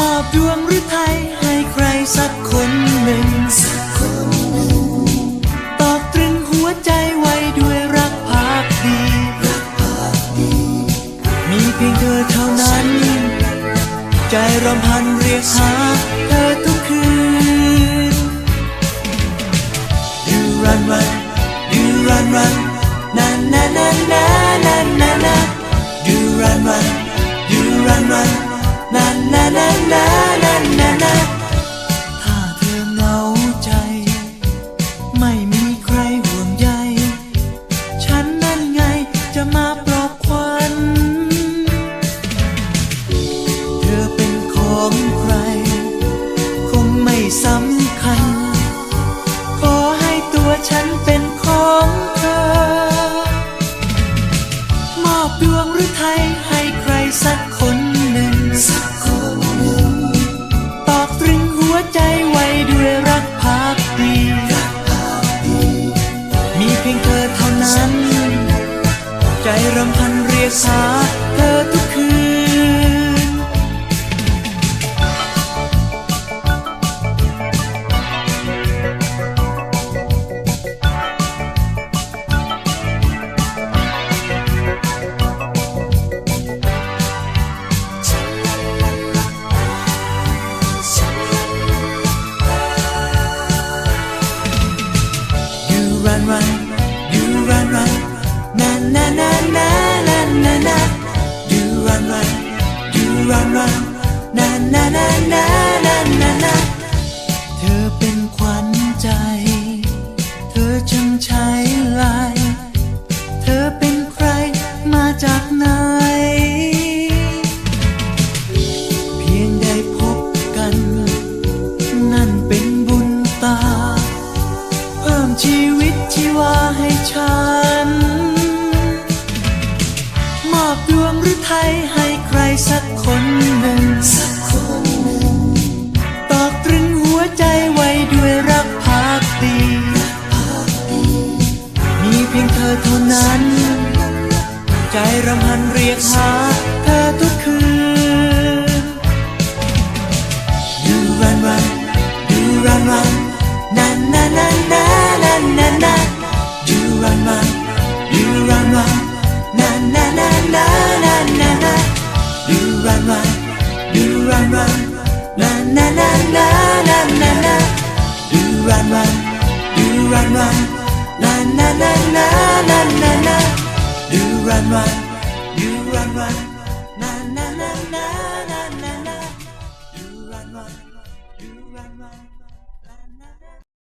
มอบดวงฤทัยให้ใครสักคนหนึ่ง ตอกตรึงหัวใจไว้ด้วยรักภาคดี มีเพียงเธอเท่านั้น ใจรำพันเรียกหาเธอทุกคืน You run run ของใคร คงไม่สำคัญ ขอให้ตัวฉันเป็นของเธอ มอบดวงหรือไทยให้ใครสักคนหนึ่งสักคนหนึ่งตอกตรึงหัวใจไว้ด้วยรักพักดีมีเพียงเธอเท่านั้น ใจรำพันเรียกหา run run You run run na na na na na na na You run run You run run na na na na na na na เธอเป็นขวัญใจ เธอช่างใช้ลาย ชีวิตชีวาให้ฉัน มอบดวงหรือไทยให้ใครสักคนหนึ่งสักคนหนึ่งตอกตรึงหัวใจไว้ด้วยรักพักดีมีเพียงเธอเท่านั้น ใจรำพันเรียกหา run you run mine, na na na na na na na. You run mine, you run mine, na na na na na na na. You run run.